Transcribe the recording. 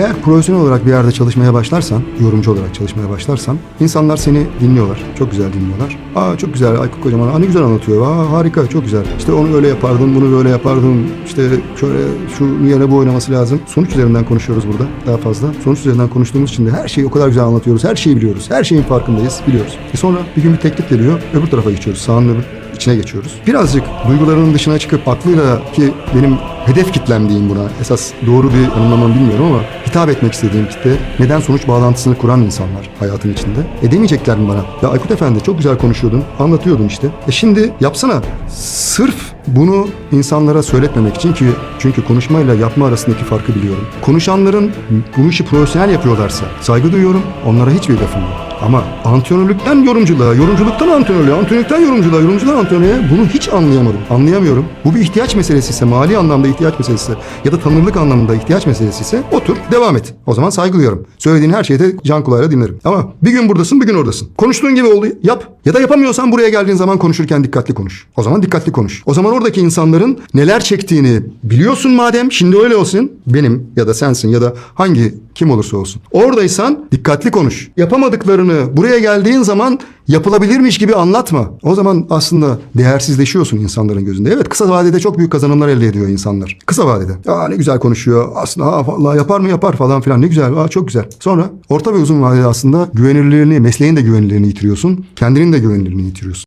Eğer profesyonel olarak bir yerde çalışmaya başlarsan, yorumcu olarak çalışmaya başlarsan, insanlar seni dinliyorlar. Çok güzel dinliyorlar. Aa çok güzel Aykut Kocaman, aa ne güzel anlatıyor. Aa harika, çok güzel. İşte onu öyle yapardım, bunu böyle yapardım. İşte şöyle şu yerine bu oynaması lazım. Sonuç üzerinden konuşuyoruz burada daha fazla. Sonuç üzerinden konuştuğumuz için de her şeyi o kadar güzel anlatıyoruz. Her şeyi biliyoruz. Her şeyin farkındayız, biliyoruz. E sonra bir gün bir teklif geliyor, öbür tarafa geçiyoruz. Sağın öbür içine geçiyoruz. Birazcık duygularının dışına çıkıp aklıyla ki benim hedef kitlem diyeyim buna. Esas doğru bir anlamam bilmiyorum ama hitap etmek istediğim kitle neden sonuç bağlantısını kuran insanlar hayatın içinde. Edemeyecekler mi bana? Ya Aykut Efendi çok güzel konuşuyordun, anlatıyordun işte. E şimdi yapsana. Sırf bunu insanlara söyletmemek için ki çünkü konuşmayla yapma arasındaki farkı biliyorum. Konuşanların bu işi profesyonel yapıyorlarsa saygı duyuyorum. Onlara hiçbir lafım yok. Ama antrenörlükten yorumculuğa, yorumculuktan antrenörlüğe, antrenörlükten yorumculuğa, yorumcudan antrenörlüğe bunu hiç anlayamadım. Anlayamıyorum. Bu bir ihtiyaç meselesi ise, mali anlamda ihtiyaç meselesi ise ya da tanınırlık anlamında ihtiyaç meselesi ise otur, devam et. O zaman saygı duyuyorum. Söylediğin her şeyi de can kulağıyla dinlerim. Ama bir gün buradasın, bir gün oradasın. Konuştuğun gibi oldu, yap. Ya da yapamıyorsan buraya geldiğin zaman konuşurken dikkatli konuş. O zaman dikkatli konuş. O zaman oradaki insanların neler çektiğini biliyorsun madem, şimdi öyle olsun. Benim ya da sensin ya da hangi kim olursa olsun. Oradaysan dikkatli konuş. Yapamadıklarını buraya geldiğin zaman yapılabilirmiş gibi anlatma. O zaman aslında değersizleşiyorsun insanların gözünde. Evet kısa vadede çok büyük kazanımlar elde ediyor insanlar. Kısa vadede. Aa ne güzel konuşuyor. Aslında ha, vallahi yapar mı yapar falan filan ne güzel. Aa çok güzel. Sonra orta ve uzun vadede aslında güvenilirliğini, mesleğin de güvenilirliğini yitiriyorsun. Kendinin de güvenilirliğini yitiriyorsun.